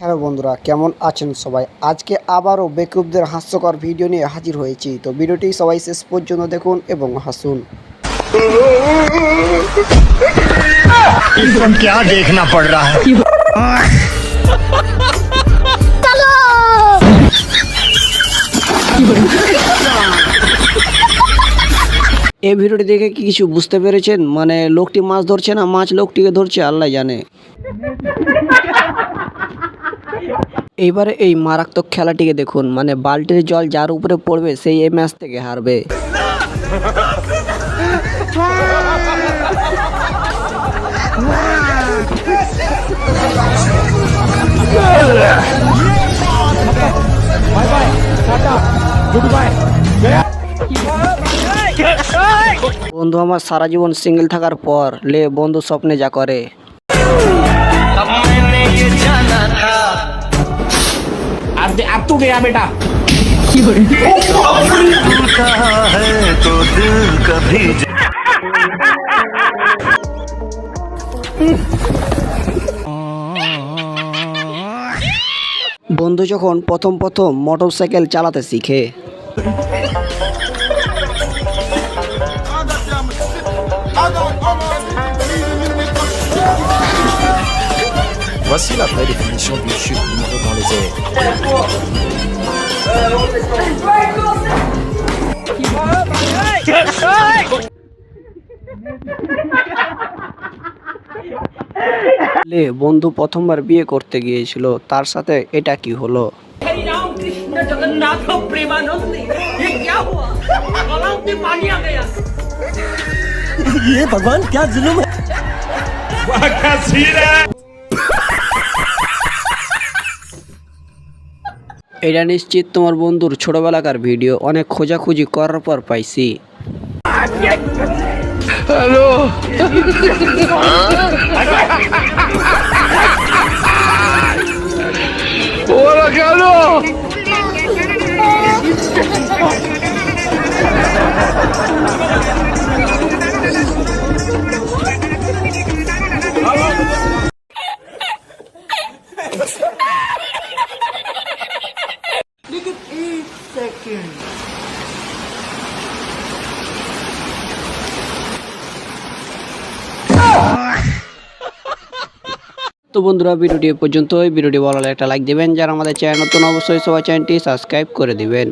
Hello বন্ধুরা কেমন আছেন সবাই আজকে আবারও বেকুবদের হাস্যকর ভিডিও নিয়ে হাজির হয়েছি তো ভিডিওটি সবাই শেষ পর্যন্ত দেখুন এবং হাসুন इसको क्या देखना पड़ रहा है এই ভিডিওটি দেখে কি কিছু বুঝতে পেরেছেন? মানে লোকটি মাছ ধরছে না, মাছ লোকটিকে ধরছে, আল্লাহ জানে। এইবারে এই মারাত্মক খেলাটিকে দেখুন মানে বালতির জল যার উপরে পড়বে, সেই এই ম্যাচ থেকে হারবে। বন্ধু আমার সারা জীবন সিঙ্গেল থাকার পর লে বন্ধু স্বপ্নে যা করে है तो दिल कभी বন্ধু যখন প্রথম প্রথম মোটর সাইকেল চালাতে শিখে Voici la vraie définition d'une chute libre dans les airs. লে বন্ধু প্রথমবার বিয়ে করতে গিয়েছিল তার সাথে এটা কি হলো हरि राम कृष्ण जगन्नाथ प्रेमानंद ये क्या हुआ तालाब এটা নিশ্চিত তোমার বন্ধুর ছোটবেলাকার ভিডিও। অনেক খোঁজাখুঁজি করার পর পাইছি। তো বন্ধুরা, ভিডিওটি পর্যন্ত ভিডিওটি ভালো লাগলে একটা লাইক দিবেন। যারা আমাদের চ্যানেল নতুন, অবশ্যই সবাই চ্যানেলটি সাবস্ক্রাইব করে দিবেন।